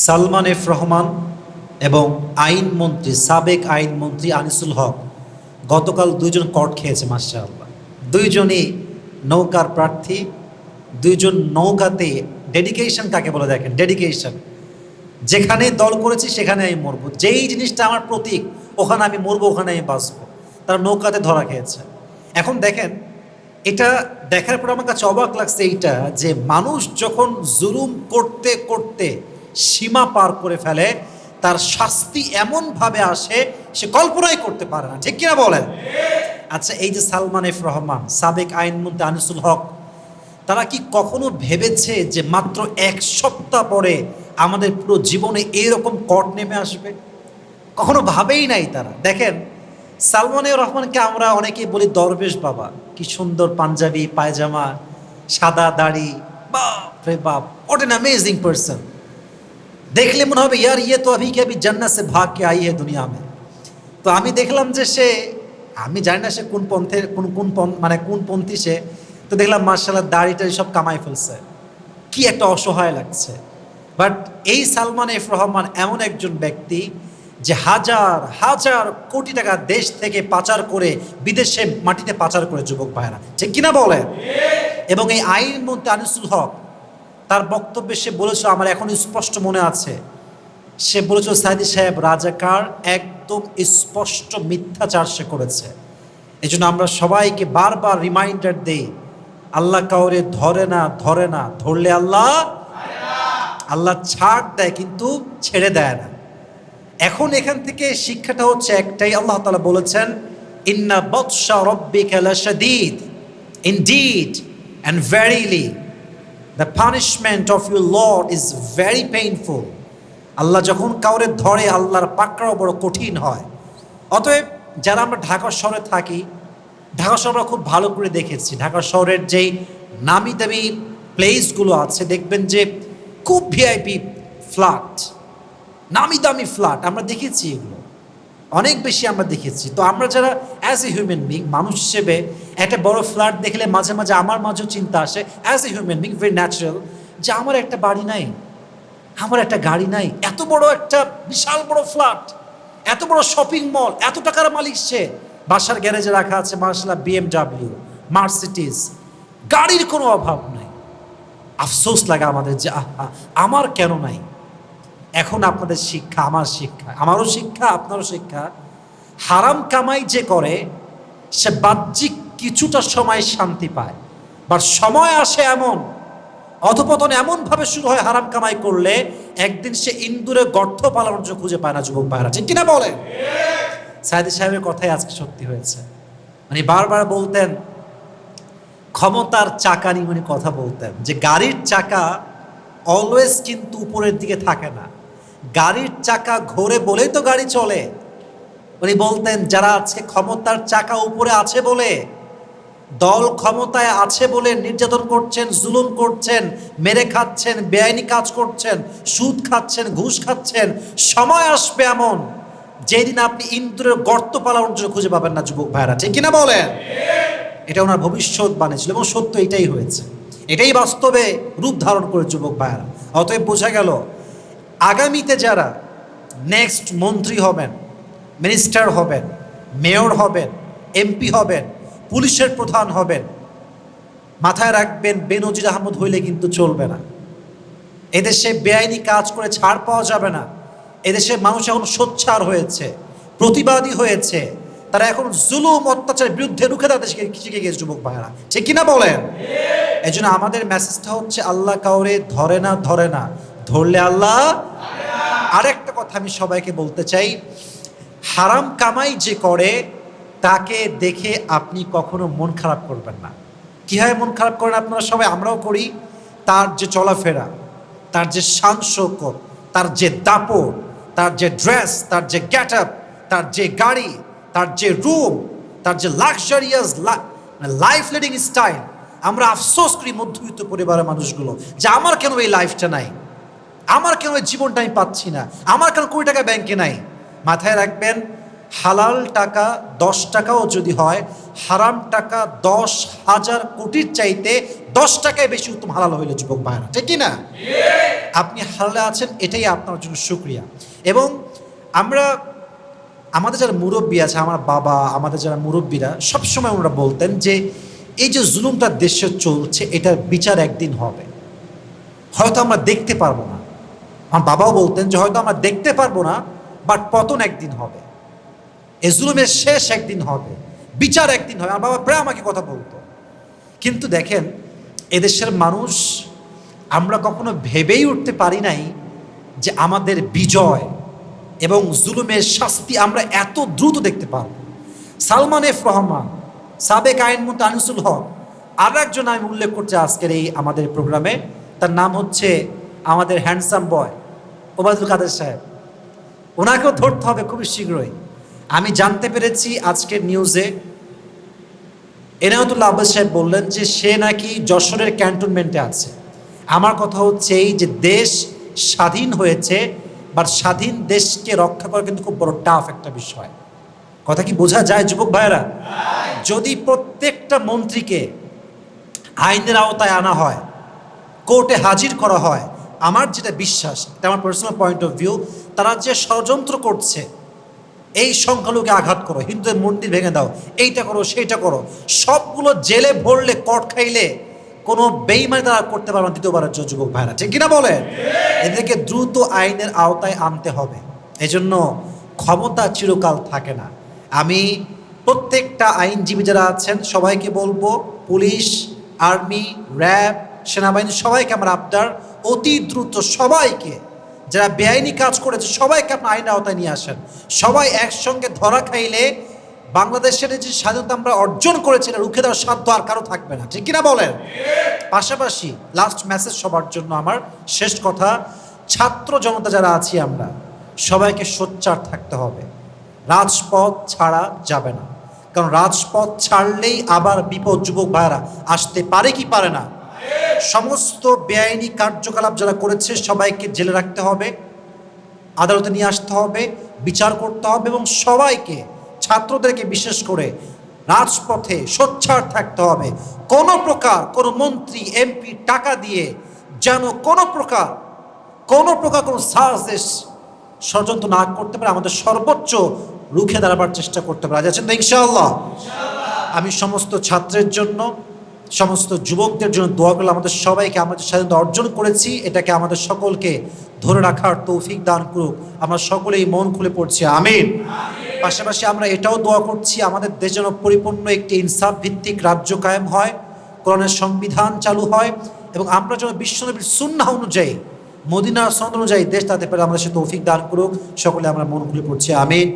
Salman F Rahman এবং আইনমন্ত্রী সাবেক আইনমন্ত্রী আনিসুল হক গতকাল দুইজন কট খেয়েছে, মাশাআল্লাহ। দুইজনই নৌকার প্রার্থী, দুইজন নৌকাতে ডেডিকেশন কাকে বলে দেখেন? ডেডিকেশন যেখানে দল করেছি সেখানে আমি মরবো। যেই জিনিসটা আমার প্রতীক, ওখানে আমি মরবো, ওখানে আমি বাঁচবো। তারা নৌকাতে ধরা খেয়েছে। এখন দেখেন, এটা দেখার পর আমার কাছে অবাক লাগছে এইটা যে মানুষ যখন জুলুম করতে করতে সীমা পার করে ফেলে, তার শাস্তি এমনভাবে আসে, সে কল্পনাই করতে পারে না। ঠিক কিনা বলেন? আচ্ছা এই যে সালমান এফ রহমান, সাবেক আইনমন্ত্রী আনিসুল হক, তারা কি কখনো ভেবেছে যে মাত্র এক সপ্তাহ পরে আমাদের পুরো জীবনে এইরকম কট নেমে আসবে? কখনো ভাবেই নাই তারা। দেখেন, সালমান রহমানকে আমরা অনেকেই বলি দরবেশ বাবা। কি সুন্দর পাঞ্জাবি, পায়জামা, সাদা দাড়ি বাপ রে বাপ অট অ্যান অ্যামেজিং পার্সন দেখলে মনে হবে ইয়ার ইয়ে তো আমি কে আমি জান্না সে ভাগ কে আই হে দুনিয়া মে তো আমি দেখলাম যে সে আমি জানি না সে কোন পন্থের কোন কোন মানে কোন পন্থী সে তো দেখলাম মার্শাল্লাহ দাড়ি টাড়ি সব কামাই ফেলছে। কি একটা অসহায় লাগছে। বাট এই সালমান এফ রহমান এমন একজন ব্যক্তি যে হাজার হাজার কোটি টাকা দেশ থেকে পাচার করে বিদেশে মাটিতে পাচার করে যুবক ভাইরা ঠিক কিনা বলেন? এবং এই আইন মধ্যে আনিসুল হক তার বক্তব্যে সে বলেছিল, আমার এখন স্পষ্ট মনে আছে। সে বলেছিল, সাইদি সাহেব, রাজাকার একদম স্পষ্ট মিথ্যাচার সে করেছে। এই জন্য আমরা সবাইকে বারবার রিমাইন্ডার দেই, আল্লাহ কাউরে ধরে না ধরে না, ধরলে আল্লাহ আল্লাহ ছাড় দেয় কিন্তু ছেড়ে দেয় না। এখন এখান থেকে শিক্ষাটা হচ্ছে একটাই, আল্লাহ তালা বলেছেন, ইন্না বৎসা রব্বি খেলা শাদিদ indeed and verily the punishment of your lord is very painful Allah যখন কাউরে ধরে, আল্লাহর পাকড়াও বড় কঠিন হয়। অতএব যারা আমরা ঢাকা শহরে থাকি, ঢাকা শহর আমরা খুব ভালো করে দেখেছি। ঢাকা শহরের যেই নামি দামি প্লেসগুলো আছে, দেখবেন যে খুব ভিআইপি ফ্ল্যাট নামি দামি ফ্ল্যাট আমরা দেখেছি এগুলো। অনেক বেশি আমরা দেখেছি। তো আমরা যারা অ্যাজ এ হিউম্যান বিং মানুষ হিসেবে একটা বড় ফ্ল্যাট দেখলে মাঝে মাঝে আমার মাঝেও চিন্তা আসে as a human being very natural যে আমার একটা বাড়ি নাই, আমার একটা গাড়ি নাই, এত বড় একটা বিশাল বড় ফ্ল্যাট এত বড় শপিং মল এত টাকার মালিক সে। বাসার গ্যারেজে রাখা আছে মার্শাল্লাহ বিএমডাব্লিউ মার্সিটিস গাড়ির কোনো অভাব নাই। আফসোস লাগে আমাদের যে, আহা, আমার কেন নাই? এখন আপনাদের শিক্ষা আমার শিক্ষা আমারও শিক্ষা আপনারও শিক্ষা। হারাম কামাই যে করে সে বাহ্যিক কিছুটা সময় শান্তি পায়। বা সময় আসে এমন অধপতন এমনভাবে শুরু হয় হারাম কামাই করলে একদিন সে ইন্দুরে গর্ত পালানোর জন্য খুঁজে পায় না যুবক ভাইরা। ঠিক কিনা বলে সাইদি সাহেবের কথাই আজকে সত্যি হয়েছে। মানে বারবার বলতেন ক্ষমতার চাকা নিয়ে উনি কথা বলতেন যে গাড়ির চাকা অলওয়েজ কিন্তু উপরের দিকে থাকে না। গাড়ির চাকা ঘোরে বলেই তো গাড়ি চলে। উনি বলতেন, যারা আজকে ক্ষমতার চাকা উপরে আছে বলে, দল ক্ষমতায় আছে বলে নির্যাতন করছেন, জুলুম করছেন, মেরে খাচ্ছেন, বেআইনি কাজ করছেন, সুদ খাচ্ছেন, ঘুষ খাচ্ছেন, সময় আসবে এমন, যেদিন আপনি ইন্দুরের গর্ত পালানোর জন্য খুঁজে পাবেন না, যুবক ভাইরা ঠিক কিনা বলেন? এটা ওনার ভবিষ্যৎ বানিয়েছিল এবং সত্য এটাই হয়েছে। এটাই বাস্তবে রূপ ধারণ করে যুবক ভাইয়ারা। অতএব বোঝা গেল আগামীতে যারা নেক্সট মন্ত্রী হবেন মিনিস্টার হবেন মেয়র হবেন এমপি হবেন পুলিশের প্রধান হবেন মাথায় রাখবেন বেনজির আহমদ হইলে কিন্তু চলবে না। এদেশে বেআইনি কাজ করে ছাড় পাওয়া যাবে না। এদেশে মানুষ এখন সোচ্চার হয়েছে প্রতিবাদী হয়েছে। তারা এখন জুলুম অত্যাচারের বিরুদ্ধে রুখে দাঁড়াতে শিখে গেছে যুবক ভাইয়েরা। ঠিক কিনা বলেন? এই জন্য আমাদের মেসেজটা হচ্ছে আল্লাহ কাউরে ধরে না ধরে না। ধরলে আল্লাহ? আরেকটা কথা আমি সবাইকে বলতে চাই, হারাম কামাই যে করে, তাকে দেখে আপনি কখনো মন খারাপ করবেন না। কীভাবে মন খারাপ করেন আপনারা সবাই? আমরাও করি। তার যে চলাফেরা, তার যে শান তার যে দাপট, তার যে ড্রেস, তার যে আপ তার যে গাড়ি, তার যে রুম, তার যে লাক্সারিয়াস লাইফ লিডিং স্টাইল, আমরা আফসোস করি মধ্যবিত্ত পরিবারের মানুষগুলো যে আমার কেন এই লাইফটা নাই? আমার কেন জীবনটা আমি পাচ্ছি না? আমার কেন কুড়ি টাকা ব্যাংকে নাই? মাথায় রাখবেন, হালাল টাকা দশ টাকাও যদি হয়, হারাম টাকা দশ হাজার কোটির চাইতে দশ টাকায় বেশি উত্তম হালাল হইলে যুবক ভাইরা ঠিক না আপনি হালালে আছেন, এটাই আপনার জন্য সুক্রিয়া। এবং আমরা, আমাদের যারা মুরব্বী আছে, আমার বাবা, আমাদের যারা মুরব্বীরা, সবসময় ওনারা বলতেন যে, এই যে জুলুমটা দেশে চলছে, এটার বিচার একদিন হবে। হয়তো আমরা দেখতে পারব না। আমার বাবাও বলতেন যে হয়তো আমরা দেখতে পারব না বাট পতন একদিন হবে। এ জুলুমের শেষ একদিন হবে, বিচার একদিন হবে। আমার বাবা প্রায় আমাকে কথা বলতো। কিন্তু দেখেন, এদেশের মানুষ, আমরা কখনো ভেবেই উঠতে পারি নাই যে আমাদের বিজয় এবং জুলুমের শাস্তি আমরা এত দ্রুত দেখতে পারব। সালমান এফ রহমান, সাবেক আইনমন্ত্রী আনিসুল হক আর একজন আমি উল্লেখ করছি আজকের এই আমাদের প্রোগ্রামে, তার নাম হচ্ছে আমাদের হ্যান্ডসাম বয়। ওবায়দুল কাদের সাহেব, ওনাকেও ধরতে হবে খুবই শীঘ্রই। আমি জানতে পেরেছি আজকের নিউজে এনায়তুল্লাহ আব্বাস সাহেব বললেন যে সে নাকি যশোরের ক্যান্টনমেন্টে আছে। আমার কথা হচ্ছে এই যে দেশ স্বাধীন হয়েছে বা স্বাধীন দেশকে রক্ষা করা কিন্তু খুব বড় টাফ একটা বিষয়। কথা কি বোঝা যায়, যুবক ভাইয়েরা? যদি প্রত্যেকটা মন্ত্রীকে আইনের আওতায় আনা হয়, কোর্টে হাজির করা হয় আমার যেটা বিশ্বাস, এটা আমার পার্সোনাল পয়েন্ট অফ ভিউ তারা যে ষড়যন্ত্র করছে, এই সংখ্যালঘুকে আঘাত করো, হিন্দুদের মন্দির ভেঙে দাও, এইটা করো, সেইটা করো, সবগুলো জেলে ভরলে, কট খাইলে, কোনো বেইমানি তারা করতে পারবে না দ্বিতীয়বারের জন্য, যুবক ভাইরা। ঠিক কিনা বলেন? এদেরকে দ্রুত আইনের আওতায় আনতে হবে। এজন্য ক্ষমতা চিরকাল থাকে না। আমি প্রত্যেকটা আইনজীবী যারা আছেন, সবাইকে বলব, পুলিশ, আর্মি, র্যাব, সেনাবাহিনী, সবাইকে আমার আপনার অতি দ্রুত সবাইকে, যারা বেআইনি কাজ করেছে, সবাইকে আপনার আইন আওতায় নিয়ে আসেন। সবাই একসঙ্গে ধরা খাইলে বাংলাদেশের যে স্বাধীনতা আমরা অর্জন করেছি রুখে দেওয়ার সাধ্য আর কারও থাকবে না। ঠিক কিনা বলেন? পাশাপাশি লাস্ট মেসেজ সবার জন্য আমার শেষ কথা, ছাত্র জনতা যারা আছি আমরা, সবাইকে সোচ্চার থাকতে হবে। রাজপথ ছাড়া যাবে না। কারণ রাজপথ ছাড়লেই আবার বিপদ, যুবক ভাইরা আসতে পারে কি পারে না? সমস্ত বেআইনি কার্যকলাপ যারা করেছে, সবাইকে জেলে রাখতে হবে, আদালতে নিয়ে আসতে হবে, বিচার করতে হবে এবং সবাইকে, ছাত্রদেরকে বিশেষ করে রাজপথে সোচ্চার থাকতে হবে। কোনো প্রকার কোনো মন্ত্রী, এমপি টাকা দিয়ে যেন কোনো প্রকার কোনো প্রকার কোনো সাহস ষড়যন্ত্র না করতে পারে, আমাদের সর্বোচ্চ রুখে দাঁড়াবার চেষ্টা করতে পারে আছেন তো? আমি সমস্ত ছাত্রের জন্য সমস্ত যুবকদের জন্য দোয়া করলে আমাদের সবাইকে আমরা যে স্বাধীনতা অর্জন করেছি। এটাকে আমাদের সকলকে ধরে রাখার তৌফিক দান করুক। আমরা সকলেই মন খুলে পড়ছি, আমিন। পাশাপাশি আমরা এটাও দোয়া করছি, আমাদের দেশ যেন পরিপূর্ণ একটি ইনসাফ ভিত্তিক রাজ্য কায়েম হয়, কোরআনের সংবিধান চালু হয় এবং আমরা যেন বিশ্বনবীর সুন্নাহ অনুযায়ী, মদিনার সনদ অনুযায়ী দেশ তাতে পেরে, আমাদের সে তৌফিক দান করুক। সকলে আমরা মন খুলে পড়ছি, আমিন।